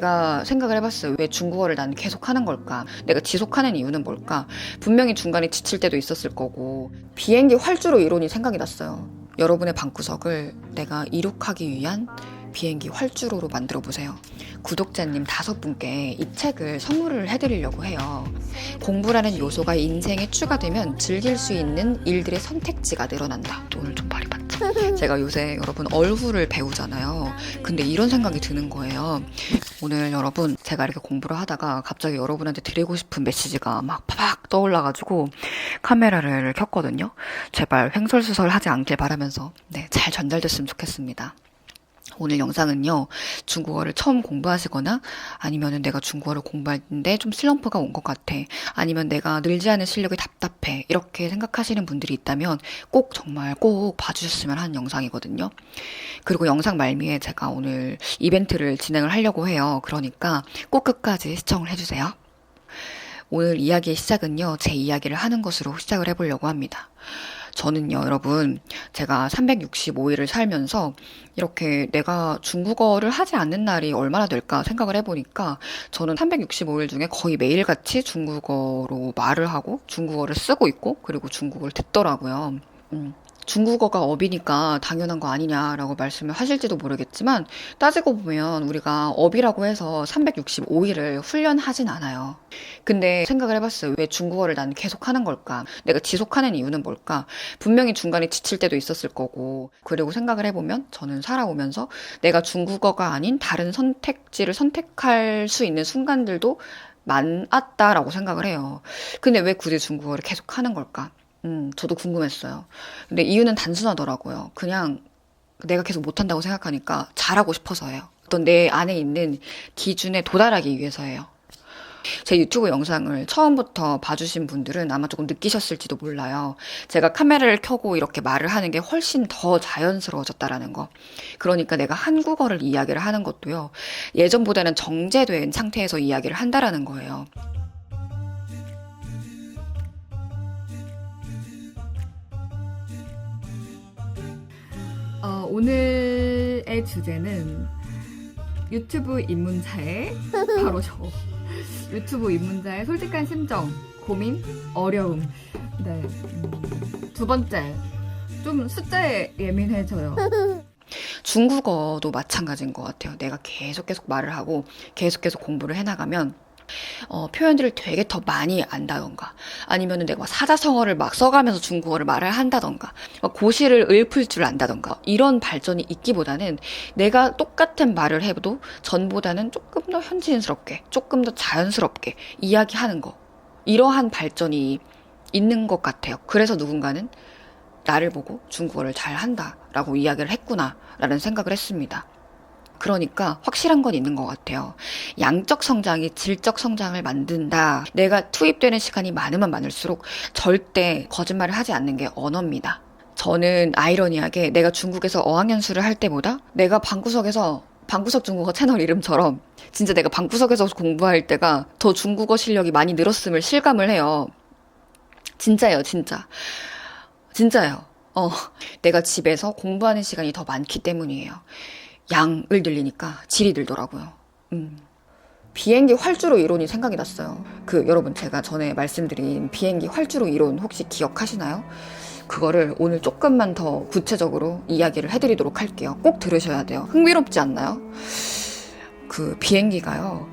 내가 생각을 해봤어요. 왜 중국어를 난 계속 하는 걸까? 내가 지속하는 이유는 뭘까? 분명히 중간에 지칠 때도 있었을 거고 비행기 활주로 이론이 생각이 났어요. 여러분의 방구석을 내가 이륙하기 위한 비행기 활주로로 만들어 보세요. 구독자님 다섯 분께 이 책을 선물을 해드리려고 해요. 공부라는 요소가 인생에 추가되면 즐길 수 있는 일들의 선택지가 늘어난다. 오늘 좀 발이 맞죠? 제가 요새 여러분 얼후를 배우잖아요. 근데 이런 생각이 드는 거예요. 오늘 여러분 제가 이렇게 공부를 하다가 갑자기 여러분한테 드리고 싶은 메시지가 막 파박 떠올라가지고 카메라를 켰거든요. 제발 횡설수설 하지 않길 바라면서 네, 잘 전달됐으면 좋겠습니다. 오늘 영상은요, 중국어를 처음 공부하시거나 아니면은 내가 중국어를 공부하는데 좀 슬럼프가 온 것 같아. 아니면 내가 늘지 않은 실력이 답답해. 이렇게 생각하시는 분들이 있다면 꼭 정말 꼭 봐주셨으면 하는 영상이거든요. 그리고 영상 말미에 제가 오늘 이벤트를 진행을 하려고 해요. 그러니까 꼭 끝까지 시청을 해주세요. 오늘 이야기의 시작은요, 제 이야기를 하는 것으로 시작을 해보려고 합니다. 저는요, 여러분, 제가 365일을 살면서 이렇게 내가 중국어를 하지 않는 날이 얼마나 될까 생각을 해보니까 저는 365일 중에 거의 매일같이 중국어로 말을 하고 중국어를 쓰고 있고 그리고 중국어를 듣더라고요. 음. 중국어가 업이니까 당연한 거 아니냐라고 말씀을 하실지도 모르겠지만 따지고 보면 우리가 업이라고 해서 365일을 훈련하진 않아요. 근데 생각을 해봤어요. 왜 중국어를 난 계속 하는 걸까? 내가 지속하는 이유는 뭘까? 분명히 중간에 지칠 때도 있었을 거고 그리고 생각을 해보면 저는 살아오면서 내가 중국어가 아닌 다른 선택지를 선택할 수 있는 순간들도 많았다라고 생각을 해요. 근데 왜 굳이 중국어를 계속 하는 걸까? 음, 저도 궁금했어요. 근데 이유는 단순하더라고요. 그냥 내가 계속 못한다고 생각하니까 잘하고 싶어서예요. 어떤 내 안에 있는 기준에 도달하기 위해서예요. 제 유튜브 영상을 처음부터 봐주신 분들은 아마 조금 느끼셨을지도 몰라요. 제가 카메라를 켜고 이렇게 말을 하는 게 훨씬 더 자연스러워졌다라는 거. 그러니까 내가 한국어를 이야기를 하는 것도요. 예전보다는 정제된 상태에서 이야기를 한다라는 거예요. 오늘의 주제는 유튜브 입문자의 바로 저 유튜브 입문자의 솔직한 심정, 고민, 어려움. 네. 음, 두 번째, 좀 숫자에 예민해져요. 중국어도 마찬가지인 것 같아요. 내가 계속 계속 말을 하고 계속 계속 공부를 해나가면 어, 표현들을 되게 더 많이 안다던가 아니면은 내가 막 사자성어를 막 써가면서 중국어를 말을 한다던가 막 고시를 읊을 줄 안다던가 이런 발전이 있기보다는 내가 똑같은 말을 해도 전보다는 조금 더 현지인스럽게 조금 더 자연스럽게 이야기하는 거 이러한 발전이 있는 것 같아요. 그래서 누군가는 나를 보고 중국어를 잘 한다라고 이야기를 했구나라는 생각을 했습니다. 그러니까 확실한 건 있는 것 같아요. 양적 성장이 질적 성장을 만든다. 내가 투입되는 시간이 많으면 많을수록 절대 거짓말을 하지 않는 게 언어입니다. 저는 아이러니하게 내가 중국에서 어학연수를 할 때보다 내가 방구석에서 방구석 중국어 채널 이름처럼 진짜 내가 방구석에서 공부할 때가 더 중국어 실력이 많이 늘었음을 실감을 해요. 진짜예요, 진짜. 진짜예요. 어, 내가 집에서 공부하는 시간이 더 많기 때문이에요. 양을 늘리니까 질이 늘더라고요. 음. 비행기 활주로 이론이 생각이 났어요. 그 여러분 제가 전에 말씀드린 비행기 활주로 이론 혹시 기억하시나요? 그거를 오늘 조금만 더 구체적으로 이야기를 해드리도록 할게요. 꼭 들으셔야 돼요. 흥미롭지 않나요? 그 비행기가요.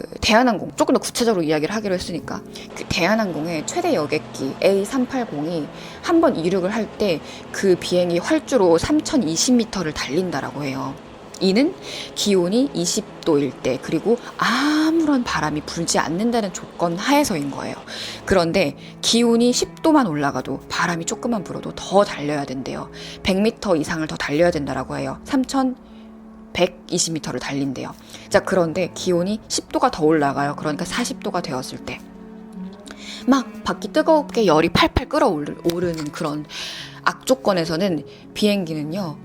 그 대한항공 조금 더 구체적으로 이야기를 하기로 했으니까 그 대한항공의 최대 여객기 A380이 한 번 이륙을 할 때 그 비행이 활주로 3020m를 달린다라고 해요. 이는 기온이 20도일 때 그리고 아무런 바람이 불지 않는다는 조건 하에서인 거예요. 그런데 기온이 10도만 올라가도 바람이 조금만 불어도 더 달려야 된대요. 100m 이상을 더 달려야 된다라고 해요. 3120m를 달린대요. 자, 그런데 기온이 10도가 더 올라가요. 그러니까 40도가 되었을 때. 막 밖이 뜨겁게 열이 팔팔 끓어오르는 그런 악조건에서는 비행기는요,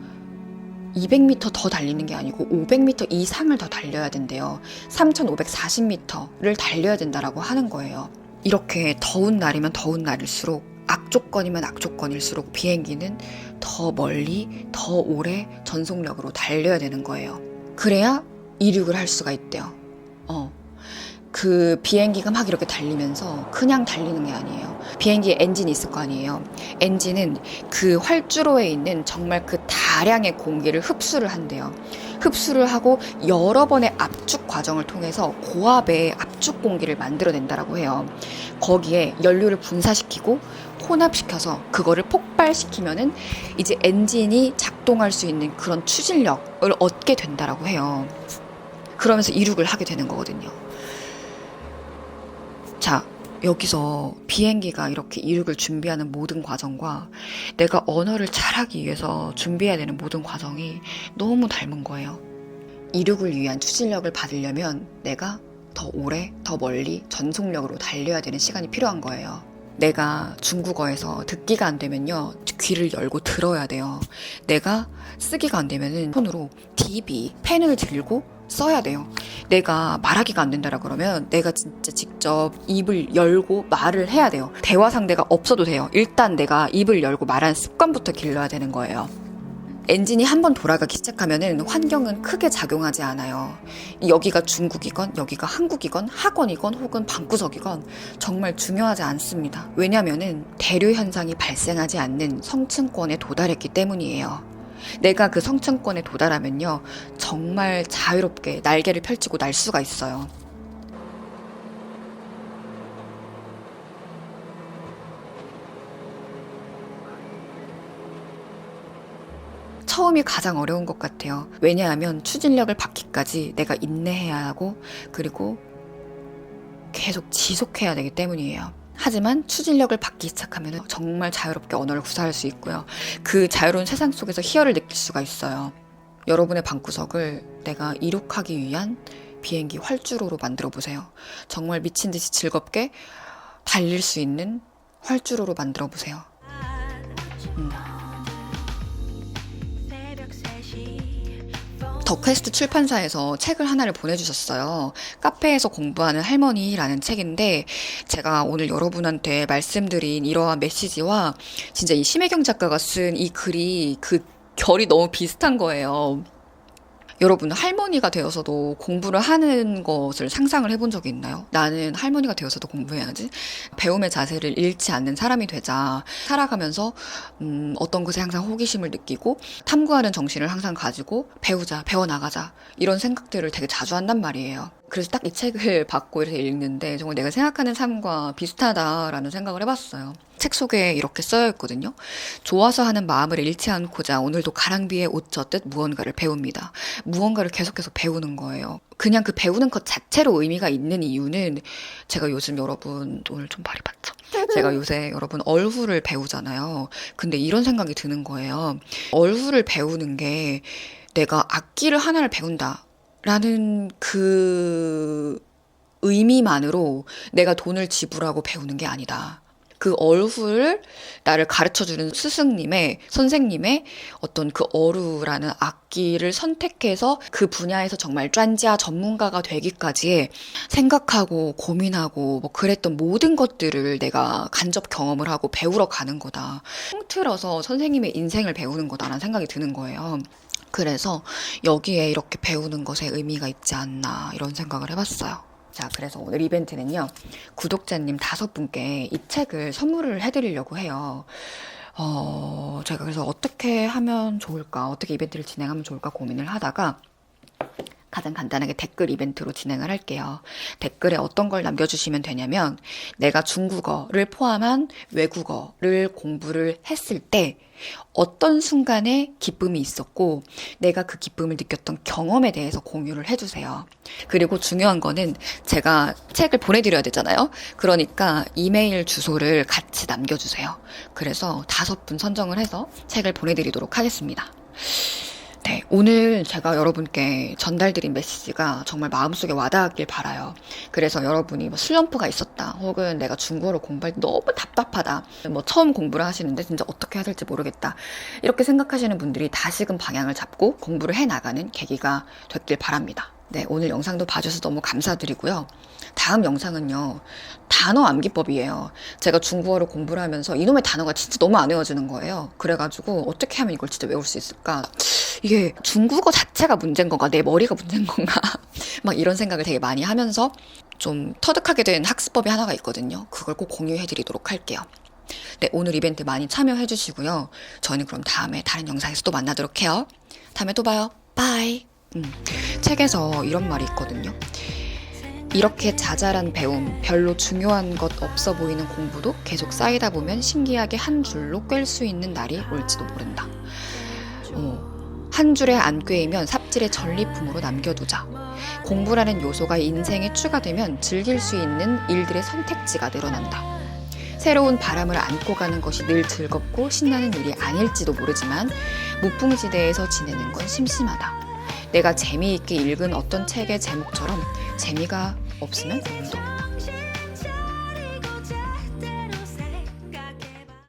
200m 더 달리는 게 아니고 500m 이상을 더 달려야 된대요. 3540m를 달려야 된다라고 하는 거예요. 이렇게 더운 날이면 더운 날일수록 악조건이면 악조건일수록 비행기는 더 멀리, 더 오래 전속력으로 달려야 되는 거예요. 그래야 이륙을 할 수가 있대요. 어. 그 비행기가 막 이렇게 달리면서 그냥 달리는 게 아니에요. 비행기에 엔진이 있을 거 아니에요. 엔진은 그 활주로에 있는 정말 그 다량의 공기를 흡수를 한대요. 흡수를 하고 여러 번의 압축 과정을 통해서 고압의 압축 공기를 만들어낸다라고 해요. 거기에 연료를 분사시키고 혼합시켜서 그거를 폭발시키면은 이제 엔진이 작동할 수 있는 그런 추진력을 얻게 된다라고 해요. 그러면서 이륙을 하게 되는 거거든요. 자, 여기서 비행기가 이렇게 이륙을 준비하는 모든 과정과 내가 언어를 잘하기 위해서 준비해야 되는 모든 과정이 너무 닮은 거예요. 이륙을 위한 추진력을 받으려면 내가 더 오래, 더 멀리 전속력으로 달려야 되는 시간이 필요한 거예요. 내가 중국어에서 듣기가 안 되면요. 귀를 열고 들어야 돼요. 내가 쓰기가 안 되면은 폰으로 DB, 펜을 들고 써야 돼요. 내가 말하기가 안 된다라 그러면 내가 진짜 직접 입을 열고 말을 해야 돼요. 대화 상대가 없어도 돼요. 일단 내가 입을 열고 말하는 습관부터 길러야 되는 거예요. 엔진이 한번 돌아가기 시작하면은 환경은 크게 작용하지 않아요. 여기가 중국이건 여기가 한국이건 학원이건 혹은 방구석이건 정말 중요하지 않습니다. 왜냐면은 대류 현상이 발생하지 않는 성층권에 도달했기 때문이에요. 내가 그 성층권에 도달하면요. 정말 자유롭게 날개를 펼치고 날 수가 있어요. 처음이 가장 어려운 것 같아요. 왜냐하면 추진력을 받기까지 내가 인내해야 하고, 그리고 계속 지속해야 되기 때문이에요. 하지만 추진력을 받기 시작하면 정말 자유롭게 언어를 구사할 수 있고요. 그 자유로운 세상 속에서 희열을 느낄 수가 있어요. 여러분의 방구석을 내가 이륙하기 위한 비행기 활주로로 만들어 보세요. 정말 미친 듯이 즐겁게 달릴 수 있는 활주로로 만들어 보세요. 음. 더 퀘스트 출판사에서 책을 하나를 보내주셨어요. 카페에서 공부하는 할머니라는 책인데, 제가 오늘 여러분한테 말씀드린 이러한 메시지와 진짜 이 심혜경 작가가 쓴 이 글이 그 결이 너무 비슷한 거예요. 여러분, 할머니가 되어서도 공부를 하는 것을 상상을 해본 적이 있나요? 나는 할머니가 되어서도 공부해야지. 배움의 자세를 잃지 않는 사람이 되자. 살아가면서, 음, 어떤 것에 항상 호기심을 느끼고, 탐구하는 정신을 항상 가지고, 배우자, 배워 나가자. 이런 생각들을 되게 자주 한단 말이에요. 그래서 딱 이 책을 받고 이렇게 읽는데, 정말 내가 생각하는 삶과 비슷하다라는 생각을 해봤어요. 책 속에 이렇게 써여 있거든요. 좋아서 하는 마음을 잃지 않고자 오늘도 가랑비에 옷 젖듯 무언가를 배웁니다. 무언가를 계속해서 배우는 거예요. 그냥 그 배우는 것 자체로 의미가 있는 이유는 제가 요즘 여러분 오늘 좀 발이 봤죠. 제가 요새 여러분 얼후를 배우잖아요. 근데 이런 생각이 드는 거예요. 얼후를 배우는 게 내가 악기를 하나를 배운다. 라는 그 의미만으로 내가 돈을 지불하고 배우는 게 아니다. 그 얼후를 나를 가르쳐 주는 스승님의, 선생님의 어떤 그 어루라는 악기를 선택해서 그 분야에서 정말 짠지아 전문가가 되기까지 생각하고 고민하고 뭐 그랬던 모든 것들을 내가 간접 경험을 하고 배우러 가는 거다. 통틀어서 선생님의 인생을 배우는 거다라는 생각이 드는 거예요. 그래서 여기에 이렇게 배우는 것에 의미가 있지 않나 이런 생각을 해봤어요. 자, 그래서 오늘 이벤트는요, 구독자님 다섯 분께 이 책을 선물을 해드리려고 해요. 어, 제가 그래서 어떻게 하면 좋을까, 어떻게 이벤트를 진행하면 좋을까 고민을 하다가, 가장 간단하게 댓글 이벤트로 진행을 할게요. 댓글에 어떤 걸 남겨주시면 되냐면, 내가 중국어를 포함한 외국어를 공부를 했을 때, 어떤 순간에 기쁨이 있었고, 내가 그 기쁨을 느꼈던 경험에 대해서 공유를 해주세요. 그리고 중요한 거는 제가 책을 보내드려야 되잖아요. 그러니까 이메일 주소를 같이 남겨주세요. 그래서 다섯 분 선정을 해서 책을 보내드리도록 하겠습니다. 네, 오늘 제가 여러분께 전달드린 메시지가 정말 마음속에 와닿았길 바라요. 그래서 여러분이 뭐 슬럼프가 있었다, 혹은 내가 중국어를 공부할 때 너무 답답하다, 뭐 처음 공부를 하시는데 진짜 어떻게 해야 될지 모르겠다, 이렇게 생각하시는 분들이 다시금 방향을 잡고 공부를 해 나가는 계기가 됐길 바랍니다. 네, 오늘 영상도 봐주셔서 너무 감사드리고요. 다음 영상은요, 단어 암기법이에요. 제가 중국어를 공부를 하면서 이놈의 단어가 진짜 너무 안 외워지는 거예요. 그래가지고 어떻게 하면 이걸 진짜 외울 수 있을까? 이게 중국어 자체가 문제인 건가, 내 머리가 문제인 건가, 막 이런 생각을 되게 많이 하면서 좀 터득하게 된 학습법이 하나가 있거든요. 그걸 꼭 공유해 드리도록 할게요. 네, 오늘 이벤트 많이 참여해 주시고요. 저는 그럼 다음에 다른 영상에서 또 만나도록 해요. 다음에 또 봐요. 바이. 음, 책에서 이런 말이 있거든요. 이렇게 자잘한 배움, 별로 중요한 것 없어 보이는 공부도 계속 쌓이다 보면 신기하게 한 줄로 꿰일 수 있는 날이 올지도 모른다. 어, 한 줄에 안 꿰이면 삽질의 전리품으로 남겨두자. 공부라는 요소가 인생에 추가되면 즐길 수 있는 일들의 선택지가 늘어난다. 새로운 바람을 안고 가는 것이 늘 즐겁고 신나는 일이 아닐지도 모르지만 무풍지대에서 지내는 건 심심하다. 내가 재미있게 읽은 어떤 책의 제목처럼 재미가 없으면 운동.